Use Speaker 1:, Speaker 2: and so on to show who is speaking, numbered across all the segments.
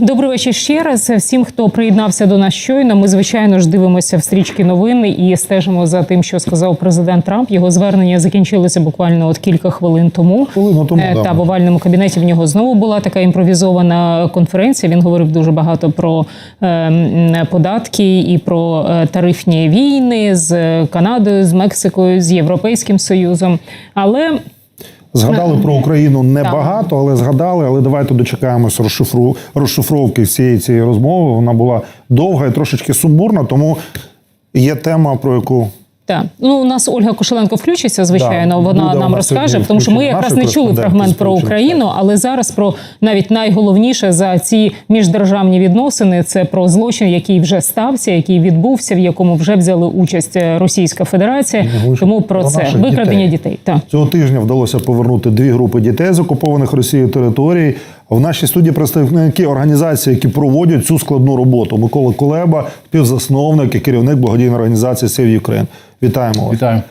Speaker 1: Добрий вечір ще раз. Всім, хто приєднався до нас щойно. Ми звичайно ж дивимося в стрічки новин і стежимо за тим, що сказав президент Трамп. Його звернення закінчилося буквально от кілька хвилин тому.
Speaker 2: Хвилину тому,
Speaker 1: Е,
Speaker 2: да.
Speaker 1: та в овальному кабінеті в нього знову була така імпровізована конференція. Він говорив дуже багато про е, податки і про е, тарифні війни з Канадою, з Мексикою, з Європейським Союзом. Але
Speaker 2: Згадали про Україну небагато, але згадали. Але давайте дочекаємося розшифру... розшифровки всієї цієї розмови. Вона була довга і трошечки сумбурна, тому є тема, про яку
Speaker 1: Так, ну у нас Ольга Кошеленко включиться, звичайно.
Speaker 2: Да,
Speaker 1: вона нам розкаже, тому що ми якраз не чули фрагмент про Україну, але зараз про навіть найголовніше за ці міждержавні відносини це про злочин, який вже стався, який відбувся, в якому вже взяли участь е, Російська Федерація. Тому про
Speaker 2: про
Speaker 1: це викрадення
Speaker 2: дітей.
Speaker 1: дітей. Так.
Speaker 2: Цього тижня вдалося повернути дві групи дітей з окупованих Росією територій. В нашій студії представники організації, які проводять цю складну роботу. Микола Кулеба, співзасновник і керівник благодійної організації Save Ukraine. Вітаємо вас.
Speaker 3: Вітаємо.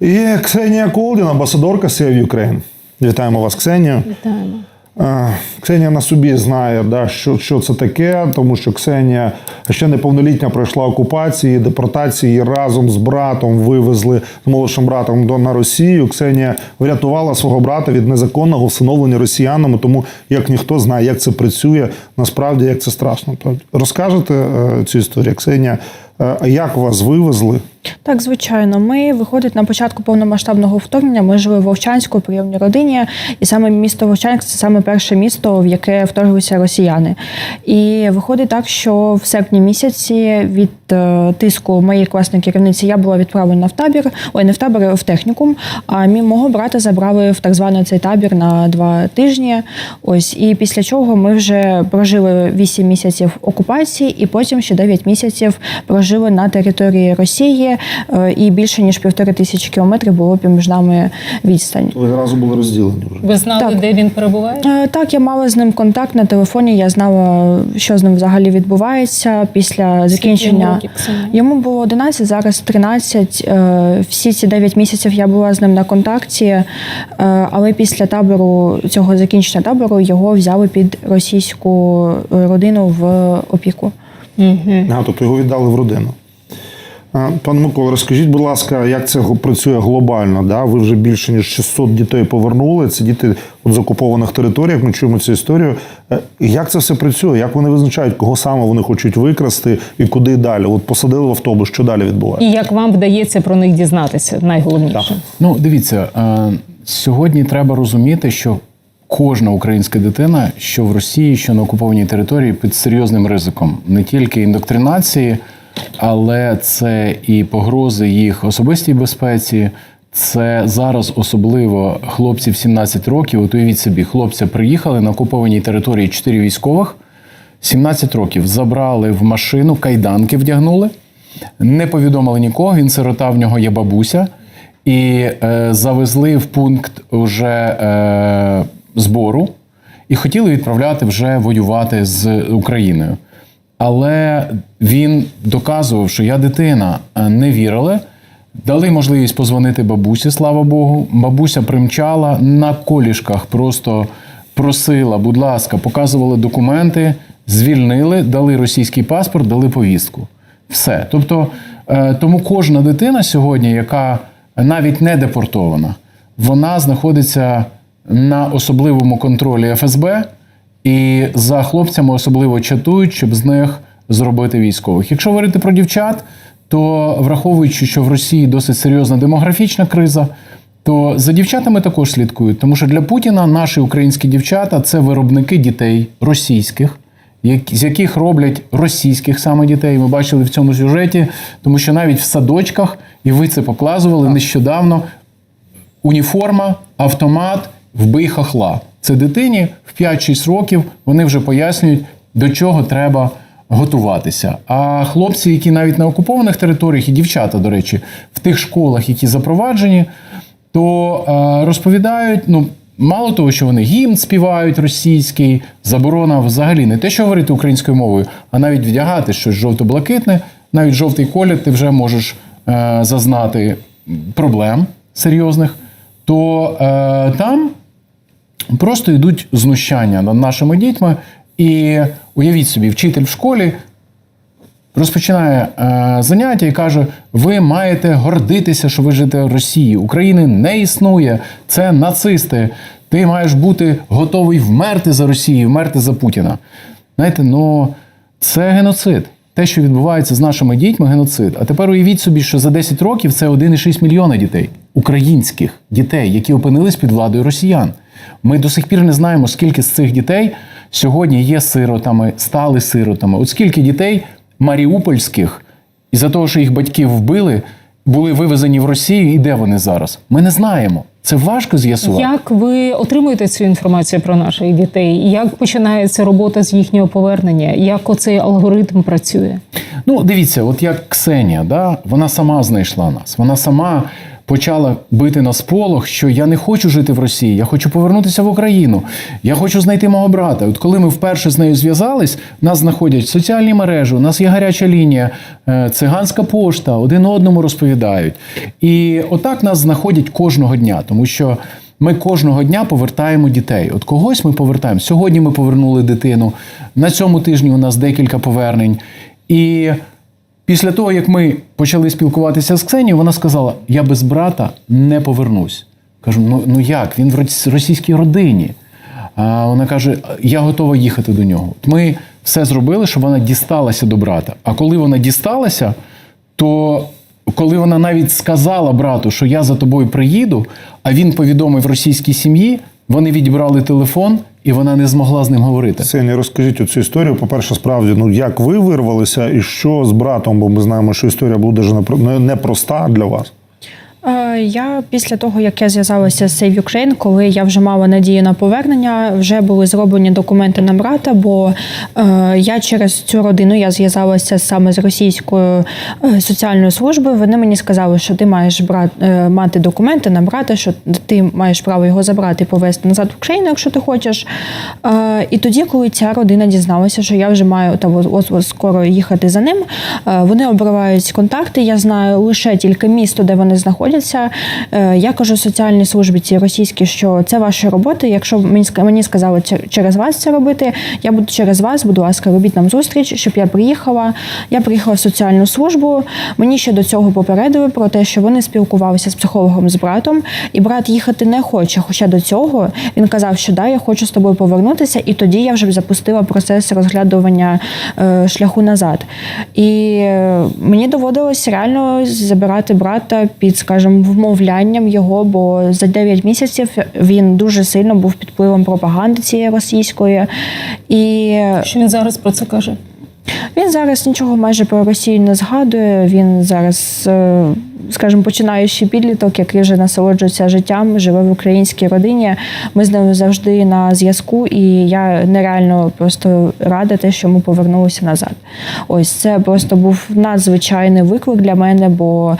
Speaker 2: І Ксенія Колдін, амбасадорка Save Ukraine. Вітаємо вас, Ксенія.
Speaker 1: Вітаємо.
Speaker 2: Е, Ксенія на собі знає, да, що, що це таке, тому що Ксенія ще неповнолітня пройшла окупації, депортації разом з братом вивезли з молодшим братом до на Росію. Ксенія врятувала свого брата від незаконного всиновлення росіянами, тому як ніхто знає, як це працює, насправді як це страшно. Розкажете е, цю історію, Ксенія, а як вас вивезли?
Speaker 4: Так, звичайно, ми виходить на початку повномасштабного вторгнення. Ми жили в Вовчанську прийомній родині, і саме місто Вовчанськ це саме перше місто, в яке вторглися росіяни. І виходить так, що в серпні місяці від е, тиску моєї класної керівниці я була відправлена в табір, ой, не в табір, в технікум. А мій мого брата забрали в так званий цей табір на два тижні. Ось і після чого ми вже прожили 8 місяців окупації, і потім ще 9 місяців прожили на території Росії, е, і більше ніж півтори тисячі кілометрів було між нами відстань.
Speaker 2: Ви зразу були розділені вже.
Speaker 1: Ви знали,
Speaker 4: Так.
Speaker 1: де він перебуває?
Speaker 4: Е, Так, я мала з ним контакт на телефоні. Я знала, що з ним взагалі відбувається після закінчення. Йому було 11, зараз 13. Е, Всі ці 9 місяців я була з ним на контакті, але після табору цього закінчення табору його взяли під російську родину в опіку.
Speaker 1: Угу.
Speaker 2: А, тобто його віддали в родину. Пане Микола, розкажіть, будь ласка, як це працює глобально? Да? Ви вже більше ніж 600 дітей повернули. Це діти от з окупованих територіях. Ми чуємо цю історію. Е, Як це все працює? Як вони визначають, кого саме вони хочуть викрасти і куди далі? От посадили в автобус, що далі відбувається?
Speaker 1: І як вам вдається про них дізнатися? Найголовніше.
Speaker 3: Ну, дивіться, е, сьогодні треба розуміти, що кожна українська дитина, що в Росії, що на окупованій території, під серйозним ризиком не тільки індоктринації, але це і погрози їх особистій безпеці. Це зараз особливо хлопці в 17 років. От уявіть собі, хлопці приїхали на окупованій території 4 військових. 17 років забрали в машину, кайданки вдягнули, не повідомили нікого. Він сирота, в нього є бабуся, і е, завезли в пункт уже е, збору і хотіли відправляти вже воювати з Україною. Але він доказував, що я дитина, е, не вірили. Дали можливість позвонити бабусі, слава Богу. Бабуся примчала на колішках, просто просила, будь ласка, показували документи, звільнили, дали російський паспорт, дали повістку. Все. Тобто, е, тому кожна дитина сьогодні, яка навіть не депортована, вона знаходиться на особливому контролі ФСБ, і за хлопцями особливо чатують, щоб з них зробити військових. Якщо говорити про дівчат, то враховуючи, що в Росії досить серйозна демографічна криза, то за дівчатами також слідкують. Тому що для Путіна наші українські дівчата це виробники дітей російських, з яких роблять російських саме дітей. Ми бачили в цьому сюжеті, тому що навіть в садочках, і ви це показували нещодавно, уніформа, автомат, вбий хахла. Це дитині в 5-6 років вони вже пояснюють, до чого треба готуватися. А хлопці, які навіть на окупованих територіях, і дівчата, до речі, в тих школах, які запроваджені, то е, розповідають, ну. Мало того, що вони гімн співають російський, заборона взагалі не те, що говорити українською мовою, а навіть вдягати щось жовто-блакитне, навіть жовтий колір ти вже можеш е, зазнати проблем серйозних, то е, там просто йдуть знущання над нашими дітьми. І уявіть собі, вчитель в школі розпочинає е, заняття і каже: ви маєте гордитися, що ви живете в Росії. України не існує, це нацисти. Ти маєш бути готовий вмерти за Росію, вмерти за Путіна. Знаєте, ну це геноцид. Те, що відбувається з нашими дітьми, геноцид. А тепер уявіть собі, що за 10 років це 1,6 мільйона дітей, українських дітей, які опинились під владою росіян. Ми до сих пір не знаємо, скільки з цих дітей сьогодні є сиротами, стали сиротами. От скільки дітей маріупольських, із-за того, що їх батьків вбили, були вивезені в Росію, і де вони зараз? Ми не знаємо. Це важко з'ясувати.
Speaker 1: Як ви отримуєте цю інформацію про наших дітей? Як починається робота з їхнього повернення? Як оцей алгоритм працює?
Speaker 3: Ну, дивіться, от як Ксенія, да, вона сама знайшла нас. Вона сама почала бити на сполох, що я не хочу жити в Росії, я хочу повернутися в Україну. Я хочу знайти мого брата. От коли ми вперше з нею зв'язались, нас знаходять соціальні мережі, у нас є гаряча лінія, е, циганська пошта, один одному розповідають. І отак нас знаходять кожного дня, тому що. Ми кожного дня повертаємо дітей. От когось ми повертаємо. Сьогодні ми повернули дитину. На цьому тижні у нас декілька повернень. І після того, як ми почали спілкуватися з Ксенією, вона сказала: Я без брата не повернусь. Кажу: ну, ну як? Він в російській родині. А вона каже: Я готова їхати до нього. Ми все зробили, щоб вона дісталася до брата. А коли вона дісталася, то коли вона навіть сказала брату, що я за тобою приїду, а він повідомив російській сім'ї, вони відібрали телефон, і вона не змогла з ним говорити.
Speaker 2: Сені, розкажіть оцю історію. По-перше, справді, ну як ви вирвалися і що з братом, бо ми знаємо, що історія була дуже непро- не- непроста для вас.
Speaker 4: Е, Я після того, як я зв'язалася з Save Ukraine, коли я вже мала надію на повернення, вже були зроблені документи на брата. Бо е, я через цю родину я зв'язалася саме з російською е, соціальною службою. Вони мені сказали, що ти маєш брат, мати документи на брата, що ти маєш право його забрати і повезти назад в Україну, якщо ти хочеш. І тоді, коли ця родина дізналася, що я вже маю та от, скоро їхати за ним, вони обривають контакти. Я знаю лише тільки місто, де вони знаходяться. Е, Я кажу соціальній службі цій російській, що це ваша робота. Якщо мені сказали через вас це робити, я буду через вас, будь ласка, робіть нам зустріч, щоб я приїхала. Я приїхала в соціальну службу. Мені ще до цього попередили про те, що вони спілкувалися з психологом з братом, і брат їхати не хоче. Хоча до цього він казав, що да, я хочу з тобою повернутися, і тоді я вже запустила процес розглядування е, шляху назад. І е, мені доводилось реально забирати брата під, скажімо, вмовлянням його, бо за 9 місяців він дуже сильно був під впливом пропаганди цієї російської. І
Speaker 1: Що він зараз про це каже?
Speaker 4: він зараз нічого майже про Росію не згадує. Він зараз, е, скажімо, починаючий підліток, який вже насолоджується життям, живе в українській родині. Ми з ним завжди на зв'язку, і я нереально просто рада те, що ми повернулися назад. Ось це просто був надзвичайний виклик для мене, бо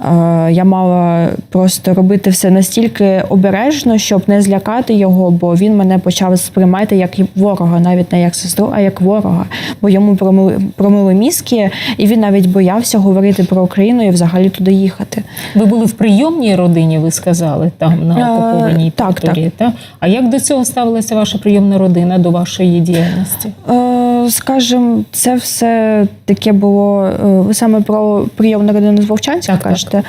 Speaker 4: е, я мала просто робити все настільки обережно, щоб не злякати його, бо він мене почав сприймати як ворога, навіть не як сестру, а як ворога. Бо йому промили, промили мізки, і він навіть боявся говорити про Україну і взагалі туди їхати.
Speaker 1: Ви були в прийомній родині, ви сказали, там на
Speaker 4: Е,
Speaker 1: окупованій
Speaker 4: так,
Speaker 1: території. Так. А як до цього ставилася ваша прийомна родина до вашої діяльності?
Speaker 4: Е, Скажем, це все таке було. е, Ви саме про прийомну родину з Вовчанська
Speaker 1: Так, так.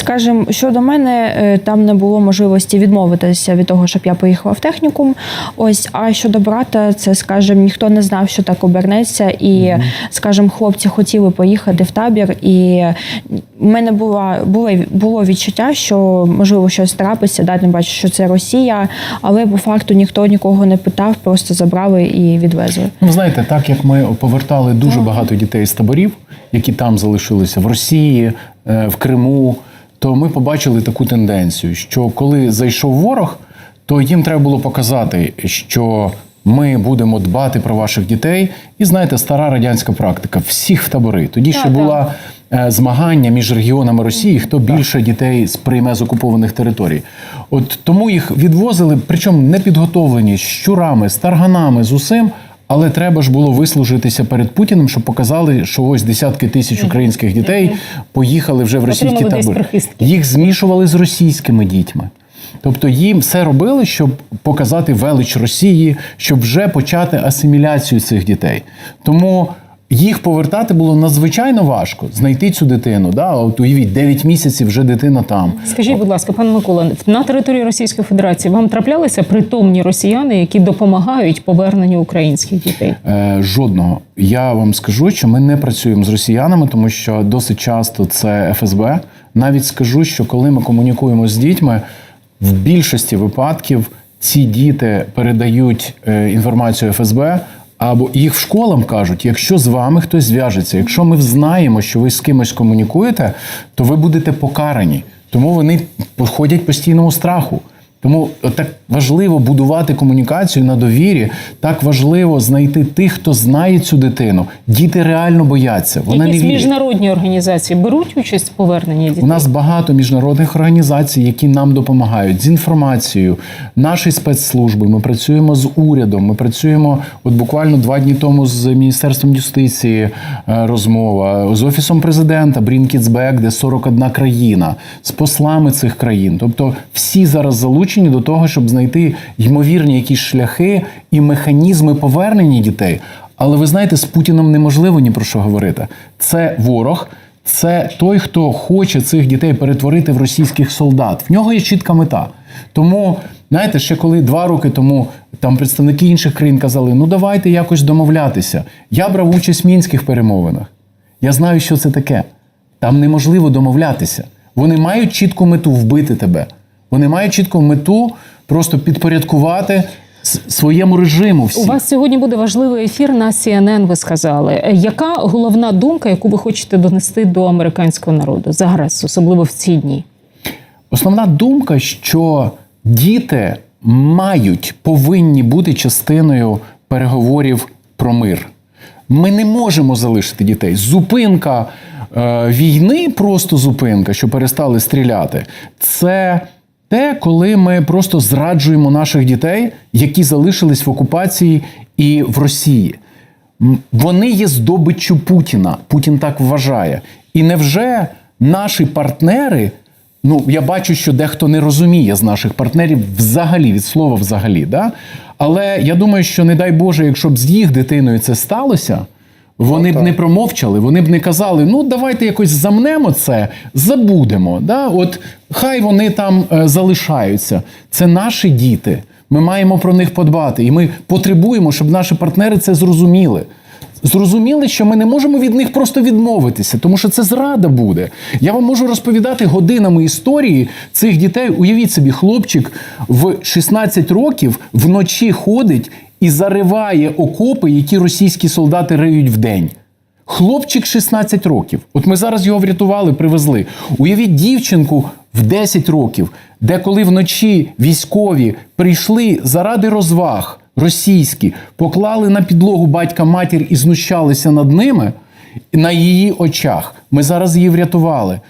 Speaker 4: Ем, Скажем, щодо мене, е, там не було можливості відмовитися від того, щоб я поїхала в технікум. Ось, а щодо брата, це скажем, ніхто не знав, що так обернеться. І, скажем, хлопці хотіли поїхати в табір, і в мене було, було, було відчуття, що можливо щось трапиться, да, не бачу, що це Росія, але по факту ніхто нікого не питав, просто забрали і відвезли.
Speaker 3: Ну, знаєте, так як ми повертали дуже багато дітей з таборів, які там залишилися в Росії, е, в Криму, то ми побачили таку тенденцію, що коли зайшов ворог, то їм треба було показати, що ми будемо дбати про ваших дітей. І знаєте, стара радянська практика всіх в табори. Тоді ще була е, змагання між регіонами Росії, хто більше дітей сприйме з окупованих територій. От тому їх відвозили, причому не підготовлені з щурами, з тарганами, з усім. Але треба ж було вислужитися перед Путіним, щоб показали, що ось десятки тисяч українських дітей поїхали вже в російські табори. Їх змішували з російськими дітьми. Тобто їм все робили, щоб показати велич Росії, щоб вже почати асиміляцію цих дітей. Тому їх повертати було надзвичайно важко знайти цю дитину. Да? От уявіть, 9 місяців вже дитина там.
Speaker 1: Скажіть, будь ласка, пане Микола, на території Російської Федерації вам траплялися притомні росіяни, які допомагають поверненню українських дітей?
Speaker 3: Е, жодного. Я вам скажу, що ми не працюємо з росіянами, тому що досить часто це ФСБ. Навіть скажу, що коли ми комунікуємо з дітьми, в більшості випадків ці діти передають е, інформацію ФСБ. Або їх в школам кажуть, якщо з вами хтось зв'яжеться, якщо ми знаємо, що ви з кимось комунікуєте, то ви будете покарані. Тому вони ходять постійному страху. Тому так важливо будувати комунікацію на довірі. Так важливо знайти тих, хто знає цю дитину. Діти реально бояться. Вона
Speaker 1: Якісь
Speaker 3: не вірить.
Speaker 1: міжнародні організації беруть участь в поверненні дітей?
Speaker 3: У нас багато міжнародних організацій, які нам допомагають з інформацією. Наші спецслужби. Ми працюємо з урядом. Ми працюємо от буквально два дні тому з міністерством юстиції е, розмова з офісом президента Брінкіцбек, де 41 країна, з послами цих країн. Тобто, всі зараз залучені до того, щоб знайти ймовірні якісь шляхи і механізми повернення дітей. Але ви знаєте, з Путіном неможливо ні про що говорити. Це ворог. Це той, хто хоче цих дітей перетворити в російських солдат. В нього є чітка мета. Тому, знаєте, ще коли два роки тому там представники інших країн казали: ну давайте якось домовлятися. Я брав участь в мінських перемовинах. Я знаю, що це таке. Там неможливо домовлятися. Вони мають чітку мету вбити тебе. Вони мають чітку мету просто підпорядкувати своєму режиму. Всі.
Speaker 1: У вас сьогодні буде важливий ефір на CNN, Ви сказали. Е, Яка головна думка, яку ви хочете донести до американського народу зараз, особливо в ці дні?
Speaker 3: Основна думка, що діти мають, повинні бути частиною переговорів про мир. Ми не можемо залишити дітей. Зупинка е, війни, просто зупинка, що перестали стріляти, це те, коли ми просто зраджуємо наших дітей, які залишились в окупації і в Росії. Вони є здобиччю Путіна. Путін так вважає. І невже наші партнери? Ну, я бачу, що дехто не розуміє з наших партнерів взагалі від слова взагалі. Да? Але я думаю, що не дай Боже, якщо б з їх дитиною це сталося, вони б не промовчали, вони б не казали: ну давайте якось замнемо це, забудемо. Да? От хай вони там е, залишаються. Це наші діти. Ми маємо про них подбати, і ми потребуємо, щоб наші партнери це зрозуміли. Зрозуміли, що ми не можемо від них просто відмовитися, тому що це зрада буде. Я вам можу розповідати годинами історії цих дітей. Уявіть собі, хлопчик в 16 років вночі ходить і зариває окопи, які російські солдати риють вдень. Хлопчик 16 років. От ми зараз його врятували, привезли. Уявіть дівчинку в 10 років, де коли вночі військові прийшли заради розваг російські, поклали на підлогу батька матір і знущалися над ними на її очах. Ми зараз її врятували.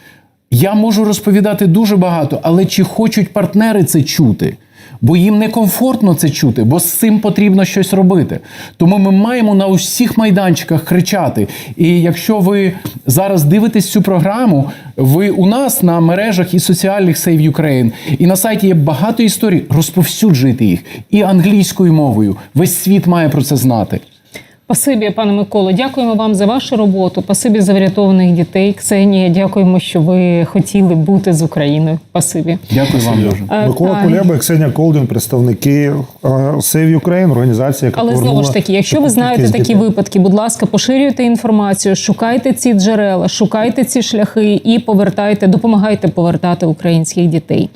Speaker 3: Я можу розповідати дуже багато, але чи хочуть партнери це чути? Бо їм некомфортно це чути, бо з цим потрібно щось робити. Тому ми маємо на усіх майданчиках кричати. І якщо ви зараз дивитесь цю програму, ви у нас на мережах і соціальних Save Ukraine, і на сайті є багато історій. Розповсюджуйте їх і англійською мовою. Весь світ має про це знати.
Speaker 1: Спасибі, пане Миколо, дякуємо вам за вашу роботу. Спасибі за врятованих дітей. Ксенія, дякуємо, що ви хотіли бути з Україною. Спасибі.
Speaker 3: Дякую вам дуже.
Speaker 1: Е,
Speaker 2: Микола
Speaker 1: та-
Speaker 2: Кулеба Ксенія Колдін, представники е, Save Ukraine, організація, яка
Speaker 1: Але знову ж таки, якщо ви знаєте такі
Speaker 2: дітей.
Speaker 1: випадки, будь ласка, поширюйте інформацію, шукайте ці джерела, шукайте ці шляхи і повертайте, допомагайте повертати українських дітей.